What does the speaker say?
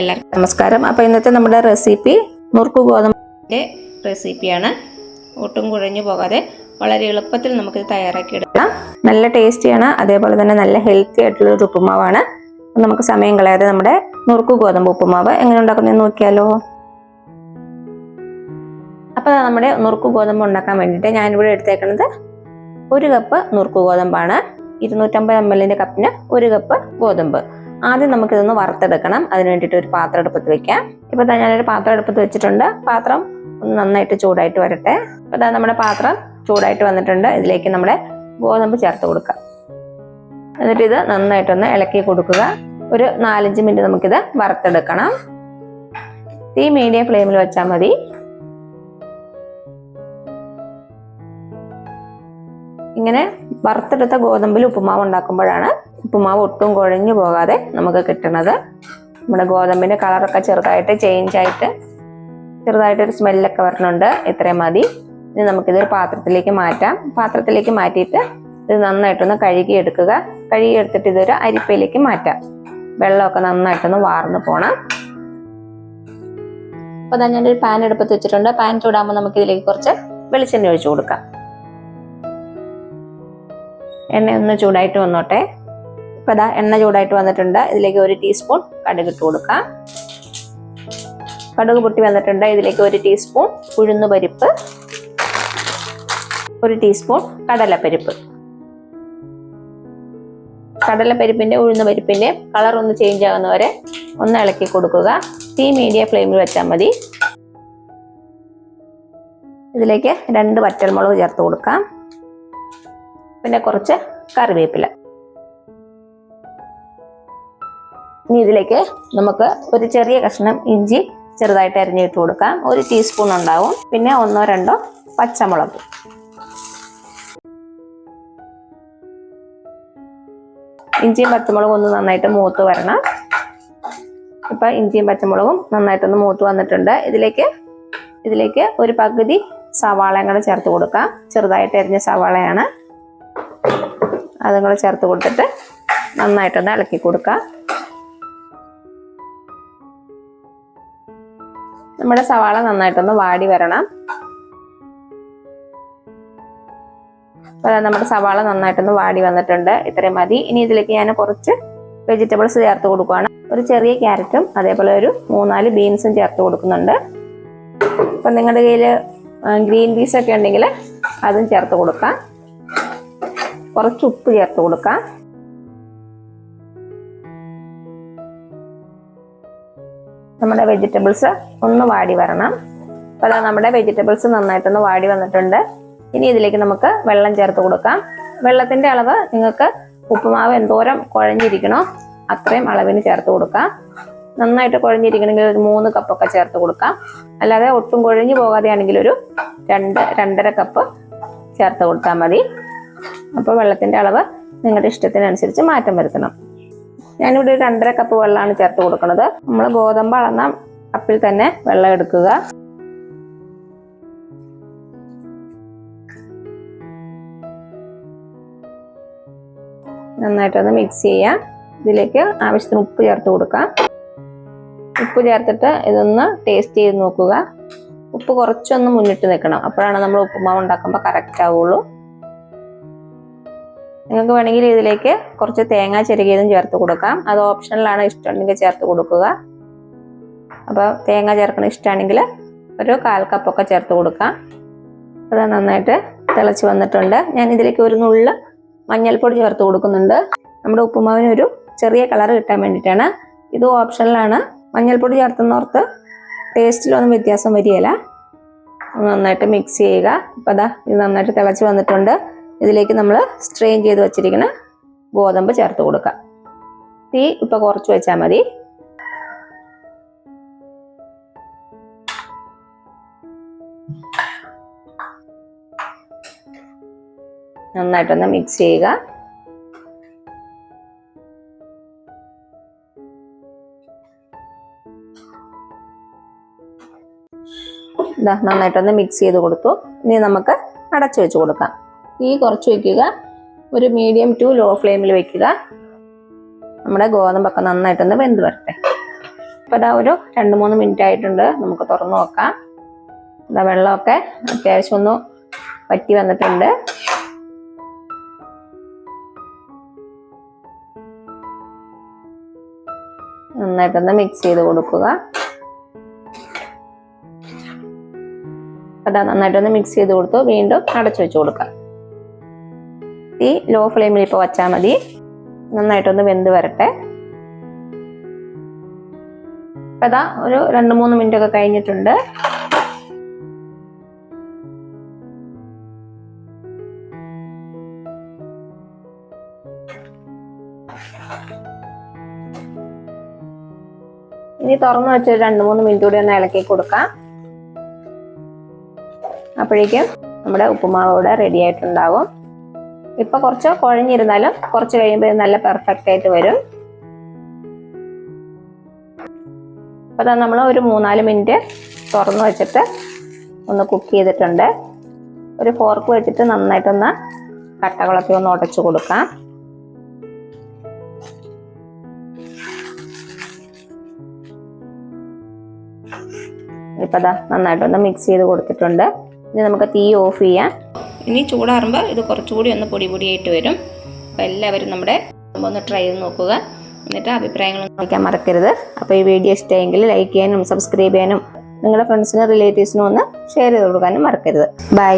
എല്ലാവർക്കും നമസ്കാരം. അപ്പോൾ ഇന്നത്തെ നമ്മുടെ റെസിപ്പി നുറുക്ക് ഗോതമ്പിന്റെ റെസിപ്പിയാണ് ഒട്ടും കുഴഞ്ഞു പോകാതെ വളരെ എളുപ്പത്തിൽ നമുക്കിത് തയ്യാറാക്കിയെടുക്കാം. നല്ല ടേസ്റ്റിയാണ് അതേപോലെ തന്നെ നല്ല ഹെൽത്തി ആയിട്ടുള്ള ഒരു ഉപ്പുമാവാണ് നമുക്ക് സമയം കളയാതെ നമ്മുടെ നുറുക്ക് ഗോതമ്പ് ഉപ്പുമാവ് എങ്ങനെ ഉണ്ടാക്കുന്നതെന്ന് നോക്കിയാലോ. അപ്പോൾ നമ്മുടെ നുറുക്ക് ഗോതമ്പ് ഉണ്ടാക്കാൻ വേണ്ടിയിട്ട് ഞാനിവിടെ എടുത്തേക്കുന്നത് ഒരു കപ്പ് നുറുക്ക് ഗോതമ്പാണ്. ഇരുന്നൂറ്റമ്പത് എം എല്ലിന്റെ കപ്പിന് ഒരു കപ്പ് ഗോതമ്പ്. ആദ്യം നമുക്കിതൊന്ന് വറുത്തെടുക്കണം. അതിന് വേണ്ടിയിട്ട് ഒരു പാത്രം അടുപ്പത്ത് വെക്കാം. ഇപ്പോൾ തന്നെ ഞാനൊരു പാത്രം അടുപ്പത്ത് വെച്ചിട്ടുണ്ട്. പാത്രം ഒന്ന് നന്നായിട്ട് ചൂടായിട്ട് വരട്ടെ. ഇപ്പോൾ ദാ നമ്മുടെ പാത്രം ചൂടായിട്ട് വന്നിട്ടുണ്ട്. ഇതിലേക്ക് നമ്മുടെ ഗോതമ്പ് ചേർത്ത് കൊടുക്കുക എന്നിട്ട് ഇത് നന്നായിട്ടൊന്ന് ഇളക്കി കൊടുക്കുക. ഒരു നാലഞ്ച് മിനിറ്റ് നമുക്കിത് വറുത്തെടുക്കണം. തീ മീഡിയം ഫ്ലെയിമിൽ വെച്ചാൽ മതി. ഇങ്ങനെ വറുത്തെടുത്ത ഗോതമ്പിൽ ഉപ്പുമാവ് ഉണ്ടാക്കുമ്പോഴാണ് ഉപ്പുമാവ് ഒട്ടും കുഴഞ്ഞു പോകാതെ നമുക്ക് കിട്ടണത് നമ്മുടെ ഗോതമ്പിന്റെ കളറൊക്കെ ചെറുതായിട്ട് ചേഞ്ച് ആയിട്ട് ചെറുതായിട്ടൊരു സ്മെല്ലൊക്കെ വരണുണ്ട്. ഇത്രയും മതി. ഇനി നമുക്കിതൊരു പാത്രത്തിലേക്ക് മാറ്റാം. പാത്രത്തിലേക്ക് മാറ്റിയിട്ട് ഇത് നന്നായിട്ടൊന്ന് കഴുകി എടുക്കുക കഴുകി എടുത്തിട്ട് ഇതൊരു അരിപ്പയിലേക്ക് മാറ്റാം. വെള്ളമൊക്കെ നന്നായിട്ടൊന്ന് വാർന്നു പോണം. അപ്പോൾ തന്നെ ഒരു പാൻ എടുപ്പത്ത് വെച്ചിട്ടുണ്ട്. പാൻ ചൂടാകുമ്പോൾ നമുക്ക് ഇതിലേക്ക് കുറച്ച് വെളിച്ചെണ്ണ ഒഴിച്ചു കൊടുക്കാം. എണ്ണ ഒന്ന് ചൂടായിട്ട് വന്നോട്ടെ. ഇപ്പം ഇതാ എണ്ണ ചൂടായിട്ട് വന്നിട്ടുണ്ട്. ഇതിലേക്ക് ഒരു ടീസ്പൂൺ കടുക് ഇട്ട് കൊടുക്കാം. കടുക് പൊട്ടി വന്നിട്ടുണ്ട്. ഇതിലേക്ക് ഒരു ടീസ്പൂൺ ഉഴുന്ന് പരിപ്പ് ഒരു ടീസ്പൂൺ കടലപ്പരിപ്പ്. കടലപ്പരിപ്പിന്റെ ഉഴുന്ന് പരിപ്പിന്റെ കളർ ഒന്ന് ചേഞ്ച് ആകുന്നവരെ ഒന്ന് ഇളക്കി കൊടുക്കുക. തീ മീഡിയം ഫ്ലെയിമിൽ വെച്ചാൽ മതി. ഇതിലേക്ക് രണ്ട് വറ്റൽമുളക് ചേർത്ത് കൊടുക്കാം. പിന്നെ കുറച്ച് കറിവേപ്പില. ഇനി ഇതിലേക്ക് നമുക്ക് ഒരു ചെറിയ കഷ്ണം ഇഞ്ചി ചെറുതായിട്ട് അരിഞ്ഞിട്ട് കൊടുക്കാം. ഒരു ടീസ്പൂൺ ഉണ്ടാവും. പിന്നെ ഒന്നോ രണ്ടോ പച്ചമുളക്. ഇഞ്ചിയും പച്ചമുളകും ഒന്ന് നന്നായിട്ട് മൂത്ത് വരണം. ഇപ്പൊ ഇഞ്ചിയും പച്ചമുളകും നന്നായിട്ടൊന്ന് മൂത്ത് വന്നിട്ടുണ്ട്. ഇതിലേക്ക് ഇതിലേക്ക് ഒരു പകുതി സവാളയും കൂടെ ചേർത്ത് കൊടുക്കാം. ചെറുതായിട്ട് അരിഞ്ഞ സവാളയാണ്. അതും കൂടെ ചേർത്ത് കൊടുത്തിട്ട് നന്നായിട്ടൊന്ന് ഇളക്കി കൊടുക്കാം. നമ്മുടെ സവാള നന്നായിട്ടൊന്ന് വാടി വരണം. അപ്പോൾ നമ്മുടെ സവാള നന്നായിട്ടൊന്ന് വാടി വന്നിട്ടുണ്ട്. ഇത്രയും മതി. ഇനി ഇതിലേക്ക് ഞാൻ കുറച്ച് വെജിറ്റബിൾസ് ചേർത്ത് കൊടുക്കുകയാണ് ഒരു ചെറിയ ക്യാരറ്റും അതേപോലെ ഒരു മൂന്നാൽ ബീൻസും ചേർത്ത് കൊടുക്കുന്നുണ്ട്. അപ്പം നിങ്ങളുടെ കയ്യിൽ ഗ്രീൻ പീസ് ഒക്കെ ഉണ്ടെങ്കിൽ അതും ചേർത്ത് കൊടുക്കാം. കുറച്ച് ഉപ്പ് ചേർത്ത് കൊടുക്കാം. നമ്മുടെ വെജിറ്റബിൾസ് ഒന്ന് വാടി വരണം. അപ്പോൾ അതാ നമ്മുടെ വെജിറ്റബിൾസ് നന്നായിട്ടൊന്ന് വാടി വന്നിട്ടുണ്ട്. ഇനി ഇതിലേക്ക് നമുക്ക് വെള്ളം ചേർത്ത് കൊടുക്കാം. വെള്ളത്തിന്റെ അളവ് നിങ്ങൾക്ക് ഉപ്പുമാവ് എന്തോരം കുഴഞ്ഞിരിക്കണോ അത്രയും അളവിന് ചേർത്ത് കൊടുക്കാം. നന്നായിട്ട് കുഴഞ്ഞിരിക്കണമെങ്കിൽ ഒരു മൂന്ന് കപ്പൊക്കെ ചേർത്ത് കൊടുക്കാം. അല്ലാതെ ഒട്ടും കുഴഞ്ഞു പോകാതെയാണെങ്കിൽ ഒരു രണ്ട് രണ്ടര കപ്പ് ചേർത്ത് കൊടുത്താൽ മതി. അപ്പോൾ വെള്ളത്തിന്റെ അളവ് നിങ്ങളുടെ ഇഷ്ടത്തിനനുസരിച്ച് മാറ്റം വരുത്തണം. ഞാനിവിടെ ഒരു രണ്ടര കപ്പ് വെള്ളമാണ് ചേർത്ത് കൊടുക്കുന്നത്. നമ്മൾ ഗോതമ്പ് അളന്ന കപ്പിൽ തന്നെ വെള്ളം എടുക്കുക. നന്നായിട്ടൊന്ന് മിക്സ് ചെയ്യാം ഇതിലേക്ക് ആവശ്യത്തിന് ഉപ്പ് ചേർത്ത് കൊടുക്കാം ഉപ്പ് ചേർത്തിട്ട് ഇതൊന്ന് ടേസ്റ്റ് ചെയ്ത് നോക്കുക. ഉപ്പ് കുറച്ചൊന്ന് മുന്നിട്ട് നിൽക്കണം. അപ്പോഴാണ് നമ്മൾ ഉപ്പുമാവ് ഉണ്ടാക്കുമ്പോൾ കറക്റ്റ് ആവുള്ളൂ. നിങ്ങൾക്ക് വേണമെങ്കിൽ ഇതിലേക്ക് കുറച്ച് തേങ്ങ ചെരുകിയതും ചേർത്ത് കൊടുക്കാം. അത് ഓപ്ഷണലാണ് ഇഷ്ടമുണ്ടെങ്കിൽ ചേർത്ത് കൊടുക്കുക. അപ്പോൾ തേങ്ങ ചേർക്കണ ഇഷ്ടമാണെങ്കിൽ ഒരു കാൽ കപ്പൊക്കെ ചേർത്ത് കൊടുക്കാം. അത് നന്നായിട്ട് തിളച്ച് വന്നിട്ടുണ്ട്. ഞാൻ ഇതിലേക്ക് ഒരു നുള്ള് മഞ്ഞൾപ്പൊടി ചേർത്ത് കൊടുക്കുന്നുണ്ട്. നമ്മുടെ ഉപ്പുമാവിന് ഒരു ചെറിയ കളർ കിട്ടാൻ വേണ്ടിയിട്ടാണ്. ഇത് ഓപ്ഷനിലാണ്. മഞ്ഞൾപ്പൊടി ചേർത്തുന്നോർത്ത് ടേസ്റ്റിലൊന്നും വ്യത്യാസം വരികയില്ല. നന്നായിട്ട് മിക്സ് ചെയ്യുക. അപ്പം അതാ ഇത് നന്നായിട്ട് തിളച്ച് വന്നിട്ടുണ്ട്. ഇതിലേക്ക് നമ്മൾ സ്ട്രെയിൻ ചെയ്ത് വെച്ചിരിക്കുന്ന ഗോതമ്പ് ചേർത്ത് കൊടുക്കാം തീ ഇപ്പൊ കുറച്ച് വെച്ചാൽ മതി. നന്നായിട്ടൊന്ന് മിക്സ് ചെയ്യുക. നന്നായിട്ടൊന്ന് മിക്സ് ചെയ്ത് കൊടുത്തു. ഇനി നമുക്ക് അടച്ചു വെച്ച് കൊടുക്കാം. തീ കുറച്ച് വെക്കുക ഒരു മീഡിയം ടു ലോ ഫ്ലെയിമിൽ വെക്കുക നമ്മുടെ ഗോതമ്പൊക്കെ നന്നായിട്ടൊന്ന് വെന്ത് വരട്ടെ. അപ്പോൾ ഇതാ ഒരു രണ്ട് മൂന്ന് മിനിറ്റ് ആയിട്ടുണ്ട്. നമുക്ക് തുറന്നു നോക്കാം. ഇതാ വെള്ളമൊക്കെ അത്യാവശ്യം ഒന്ന് വറ്റി വന്നിട്ടുണ്ട്. നന്നായിട്ടൊന്ന് മിക്സ് ചെയ്ത് കൊടുക്കുക. അതാ നന്നായിട്ടൊന്ന് മിക്സ് ചെയ്ത് കൊടുത്തു. വീണ്ടും അടച്ചു വെച്ച് കൊടുക്കാം. ഈ ലോ ഫ്ലെയിമിൽ ഇപ്പോൾ വച്ചാൽ മതി. നന്നായിട്ടൊന്ന് വെന്ത് വരട്ടെ. ഇപ്പൊ ഇതാ ഒരു രണ്ട് മൂന്ന് മിനിറ്റ് ഒക്കെ കഴിഞ്ഞിട്ടുണ്ട്. ഇനി തുറന്നു വെച്ച് രണ്ട് മൂന്ന് മിനിറ്റ് കൂടി ഒന്ന് ഇളക്കി കൊടുക്കാം. അപ്പോഴേക്കും നമ്മുടെ ഉപ്പുമാവ് ഇവിടെ റെഡി ആയിട്ടുണ്ടാവും. ഇപ്പൊ കുറച്ച് കുഴഞ്ഞിരുന്നാലും കുറച്ച് കഴിയുമ്പോൾ ഇത് നല്ല പെർഫെക്റ്റ് ആയിട്ട് വരും. അപ്പൊ നമ്മൾ ഒരു മൂന്നാൽ മിനിറ്റ് തുറന്ന് വെച്ചിട്ട് ഒന്ന് കുക്ക് ചെയ്തിട്ടുണ്ട്. ഒരു ഫോർക്ക് വെച്ചിട്ട് നന്നായിട്ടൊന്ന് കട്ടകളൊക്കെ ഒന്ന് ഉടച്ചു കൊടുക്കാം. ഇപ്പൊ അതാ നന്നായിട്ടൊന്ന് മിക്സ് ചെയ്ത് കൊടുത്തിട്ടുണ്ട്. ഇനി നമുക്ക് തീ ഓഫ് ചെയ്യാം. ഇനി ചൂടാറുമ്പോൾ ഇത് കുറച്ചുകൂടി ഒന്ന് പൊടി പൊടിയായിട്ട് വരും. അപ്പോൾ എല്ലാവരും നമ്മുടെ ഒന്ന് ട്രൈ ചെയ്ത് നോക്കുക. എന്നിട്ട് അഭിപ്രായങ്ങൾ നോക്കാൻ മറക്കരുത്. അപ്പോൾ ഈ വീഡിയോ ഇഷ്ടമെങ്കിൽ ലൈക്ക് ചെയ്യാനും സബ്സ്ക്രൈബ് ചെയ്യാനും നിങ്ങളുടെ ഫ്രണ്ട്സിനും റിലേറ്റീവ്സിനും ഒന്ന് ഷെയർ ചെയ്ത് കൊടുക്കാനും മറക്കരുത്. ബൈ